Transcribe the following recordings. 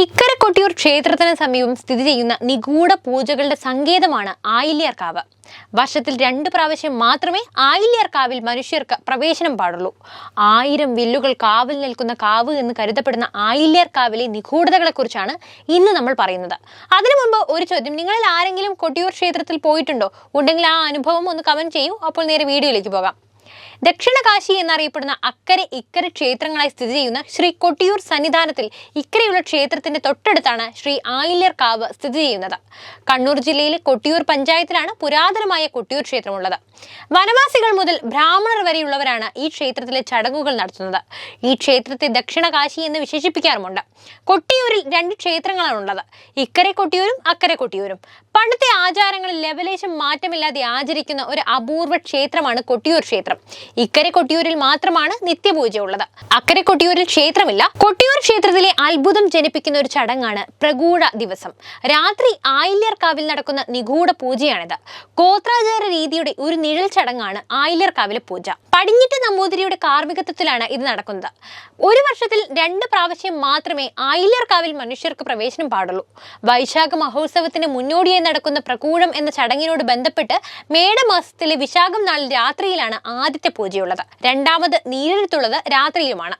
ഇക്കര കൊട്ടിയൂർ ക്ഷേത്രത്തിന് സമീപം സ്ഥിതി ചെയ്യുന്ന നിഗൂഢ പൂജകളുടെ സങ്കേതമാണ് ആയില്യാർക്കാവ്. വർഷത്തിൽ രണ്ട് പ്രാവശ്യം മാത്രമേ ആയില്യാർക്കാവിൽ മനുഷ്യർക്ക് പ്രവേശനം പാടുള്ളൂ. ആയിരം വില്ലുകൾ കാവിൽ നിൽക്കുന്ന കാവ് എന്ന് കരുതപ്പെടുന്ന ആയില്യർക്കാവിലെ നിഗൂഢതകളെക്കുറിച്ചാണ് ഇന്ന് നമ്മൾ പറയുന്നത്. അതിനു മുമ്പ് ഒരു ചോദ്യം നിങ്ങളിൽ ആരെങ്കിലും കൊട്ടിയൂർ ക്ഷേത്രത്തിൽ പോയിട്ടുണ്ടോ? ഉണ്ടെങ്കിൽ ആ അനുഭവം ഒന്ന് കമന്റ് ചെയ്യൂ. അപ്പോൾ നേരെ വീഡിയോയിലേക്ക് പോകാം. ദക്ഷിണ കാശി എന്നറിയപ്പെടുന്ന അക്കരെ ഇക്കരെ ക്ഷേത്രങ്ങളായി സ്ഥിതി ചെയ്യുന്ന ശ്രീ കൊട്ടിയൂർ സന്നിധാനത്തിൽ ഇക്കരെയുള്ള ക്ഷേത്രത്തിന്റെ തൊട്ടടുത്താണ് ശ്രീ ആയില്യർ കാവ് സ്ഥിതി ചെയ്യുന്നത്. കണ്ണൂർ ജില്ലയിലെ കൊട്ടിയൂർ പഞ്ചായത്തിലാണ് പുരാതനമായ കൊട്ടിയൂർ ക്ഷേത്രമുള്ളത്. വനവാസികൾ മുതൽ ബ്രാഹ്മണർ വരെയുള്ളവരാണ് ഈ ക്ഷേത്രത്തിലെ ചടങ്ങുകൾ നടത്തുന്നത്. ഈ ക്ഷേത്രത്തെ ദക്ഷിണ കാശി എന്ന് വിശേഷിപ്പിക്കാറുമുണ്ട്. കൊട്ടിയൂരിൽ രണ്ട് ക്ഷേത്രങ്ങളാണ് ഉള്ളത്. ഇക്കരെ കൊട്ടിയൂരും അക്കരെ കൊട്ടിയൂരും. പണ്ടത്തെ ആചാരങ്ങളിൽ ലെവലേശം മാറ്റമില്ലാതെ ആചരിക്കുന്ന ഒരു അപൂർവ ക്ഷേത്രമാണ് കൊട്ടിയൂർ ക്ഷേത്രം. ഇക്കരെ കൊട്ടിയൂരിൽ മാത്രമാണ് നിത്യപൂജ ഉള്ളത് അക്കരെ കൊട്ടിയൂരിൽ ക്ഷേത്രമില്ല. കൊട്ടിയൂർ ക്ഷേത്രത്തിലെ അത്ഭുതം ജനിപ്പിക്കുന്ന ഒരു ചടങ്ങാണ് പ്രകൂഢ ദിവസം. രാത്രി ആയില്യർക്കാവിൽ നടക്കുന്ന നിഗൂഢ പൂജയാണിത്. ഗോത്രാചാര രീതിയുടെ ഒരു നിഴൽ ചടങ്ങാണ് ആയില്യർക്കാവിലെ പൂജ. പടിഞ്ഞിട്ട് നമ്പൂതിരിയുടെ കാർമ്മികത്വത്തിലാണ് ഇത് നടക്കുന്നത്. ഒരു വർഷത്തിൽ രണ്ട് പ്രാവശ്യം മാത്രമേ ആയില്യർക്കാവിൽ മനുഷ്യർക്ക് പ്രവേശനം പാടുള്ളൂ. വൈശാഖ മഹോത്സവത്തിന് മുന്നോടിയായി നടക്കുന്ന പ്രകൂഴം എന്ന ചടങ്ങിനോട് ബന്ധപ്പെട്ട് മേടമാസത്തിലെ വിശാഖം നാളിൽ രാത്രിയിലാണ് ആദ്യത്തെ പൂജയുള്ളത്. രണ്ടാമത് നീരെഴുത്തുള്ളത് രാത്രിയിലുമാണ്.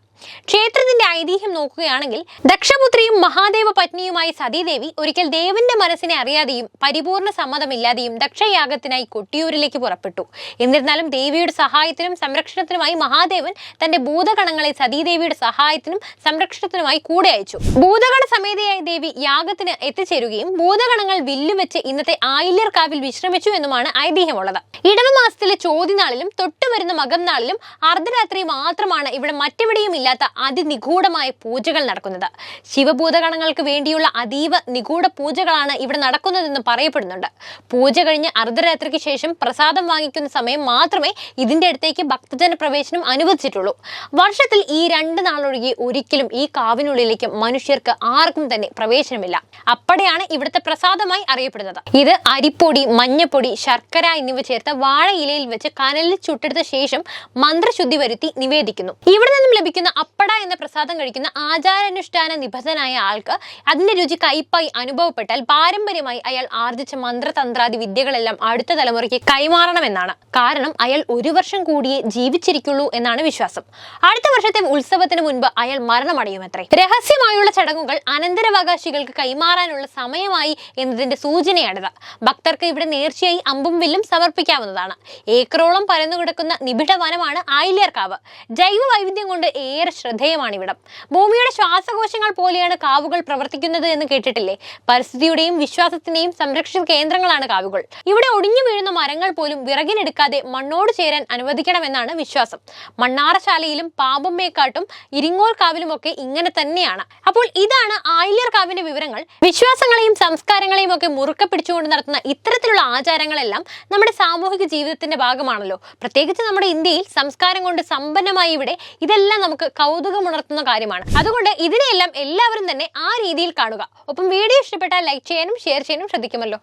ക്ഷേത്രത്തിന്റെ ഐതിഹ്യം നോക്കുകയാണെങ്കിൽ ദക്ഷപുത്രിയും മഹാദേവ പത്നിയുമായി സതീദേവി ഒരിക്കൽ ദേവന്റെ മനസ്സിനെ അറിയാതെയും പരിപൂർണ സമ്മതമില്ലാതെയും ദക്ഷയാഗത്തിനായി കൊട്ടിയൂരിലേക്ക് പുറപ്പെട്ടു. എന്നിരുന്നാലും ദേവിയുടെ സഹായത്തിനും സംരക്ഷണത്തിനുമായി മഹാദേവൻ തന്റെ ഭൂതഗണങ്ങളെ സതീദേവിയുടെ സഹായത്തിനും സംരക്ഷണത്തിനുമായി കൂടെ അയച്ചു. ഭൂതഗണ സമേതയായ ദേവി യാഗത്തിന് എത്തിച്ചേരുകയും ഭൂതഗണങ്ങൾ വില്ലുവെച്ച് ഇന്നത്തെ ആയില്യർക്കാവിൽ വിശ്രമിച്ചു എന്നുമാണ് ഐതിഹ്യമുള്ളത്. ഇടവമാസത്തിലെ ചോദ്യനാളിലും തൊട്ടുവരുന്ന മകം നാളിലും അർദ്ധരാത്രി മാത്രമാണ് ഇവിടെ മറ്റെവിടെയും ഇല്ലാത്ത അതിനിഗൂഢമായ പൂജകൾ നടക്കുന്നത്. ശിവഭൂതഗണങ്ങൾക്ക് വേണ്ടിയുള്ള അതീവ നിഗൂഢ പൂജകളാണ് ഇവിടെ നടക്കുന്നതെന്ന് പറയപ്പെടുന്നുണ്ട്. പൂജ കഴിഞ്ഞ് അർദ്ധരാത്രിക്ക് ശേഷം പ്രസാദം വാങ്ങിക്കുന്ന സമയം മാത്രമേ ഇതിന്റെ അടുത്തേക്ക് ഭക്തജന പ്രവേശനം അനുവദിച്ചിട്ടുള്ളൂ. വർഷത്തിൽ ഈ രണ്ട് നാളൊഴികെ ഒരിക്കലും ഈ കാവിനുള്ളിലേക്ക് മനുഷ്യർക്ക് ആർക്കും തന്നെ പ്രവേശനമില്ല. അപ്പടെയാണ് ഇവിടുത്തെ പ്രസാദമായി അറിയപ്പെടുന്നത്. ഇത് അരിപ്പൊടി മഞ്ഞപ്പൊടി ശർക്കര എന്നിവ ചേർത്ത് വാഴ ഇലയിൽ വെച്ച് കനലിൽ ചുട്ടെടുത്ത ശേഷം മന്ത്രശുദ്ധി വരുത്തി നിവേദിക്കുന്നു. ഇവിടെ നിന്നും ലഭിക്കുന്ന അപ്പട എന്ന പ്രസാദം കഴിക്കുന്ന ആചാരാനുഷ്ഠാന നിബന്ധനായ ആൾക്ക് അതിന്റെ രുചി കയ്പായി അനുഭവപ്പെട്ടാൽ പാരമ്പര്യമായി അയാൾ ആർജിച്ച മന്ത്രതന്ത്രാദി വിദ്യകളെല്ലാം അടുത്ത തലമുറയ്ക്ക് കൈമാറണമെന്നാണ്. കാരണം അയാൾ ഒരു വർഷം കൂടിയേ ജീവിച്ചിരിക്കുള്ളൂ എന്നാണ് വിശ്വാസം. അടുത്ത വർഷത്തെ ഉത്സവത്തിന് മുൻപ് അയാൾ മരണമടയുമത്രേ. രഹസ്യമായുള്ള ചടങ്ങുകൾ അനന്തരാവകാശികൾക്ക് കൈമാറാനുള്ള സമയമായി എന്നതിന്റെ സൂചനയാണിത്. ഭക്തർക്ക് ഇവിടെ നേർച്ചയായി അമ്പും വില്ലും സമർപ്പിക്കാവുന്നതാണ്. ഏക്കറോളം പരന്നു കിടക്കുന്ന നിബിഡ വനമാണ് ആയില്യർക്കാവ് ജൈവ വൈവിധ്യം കൊണ്ട് ഏറെ ശ്രദ്ധേയമാണ് ഇവിടം ഭൂമിയുടെ ശ്വാസകോശങ്ങൾ പോലെയാണ് കാവുകൾ പ്രവർത്തിക്കുന്നത് എന്ന് കേട്ടിട്ടില്ലേ? പരിസ്ഥിതിയുടെയും വിശ്വാസത്തിന്റെയും സംരക്ഷിത കേന്ദ്രങ്ങളാണ് കാവുകൾ. ഇവിടെ ഒടിഞ്ഞു വീഴുന്ന മരങ്ങൾ പോലും വിറകിനെടുക്കാതെ മണ്ണോട് ചേരാൻ അനുവദിക്കണമെന്നാണ് വിശ്വാസം. മണ്ണാറശാലയിലും പാമ്പമ്മേക്കാട്ടും ഇരിങ്ങോൾ കാവിലുമൊക്കെ ഇങ്ങനെ തന്നെയാണ്. അപ്പോൾ ഇതാണ് ആയില്യർ കാവിന്റെ വിവരങ്ങൾ. വിശ്വാസങ്ങളെയും സംസ്കാരങ്ങളെയും ഒക്കെ മുറുക്ക പിടിച്ചുകൊണ്ട് നടത്തുന്ന ഇത്തരത്തിലുള്ള ആചാരങ്ങളെല്ലാം നമ്മുടെ സാമൂഹിക ജീവിതത്തിന്റെ ഭാഗമാണല്ലോ. പ്രത്യേകിച്ച് നമ്മുടെ ഇന്ത്യയിൽ സംസ്കാരം കൊണ്ട് സമ്പന്നമായി ഇവിടെ ഇതെല്ലാം നമുക്ക് കൗതുകമുണർത്തുന്ന കാര്യമാണ്. അതുകൊണ്ട് ഇതിനെയെല്ലാം എല്ലാവരും തന്നെ ആ രീതിയിൽ കാണുക. ഒപ്പം വീഡിയോ ഇഷ്ടപ്പെട്ടാൽ ലൈക്ക് ചെയ്യാനും ഷെയർ ചെയ്യാനും ശ്രദ്ധിക്കുമല്ലോ.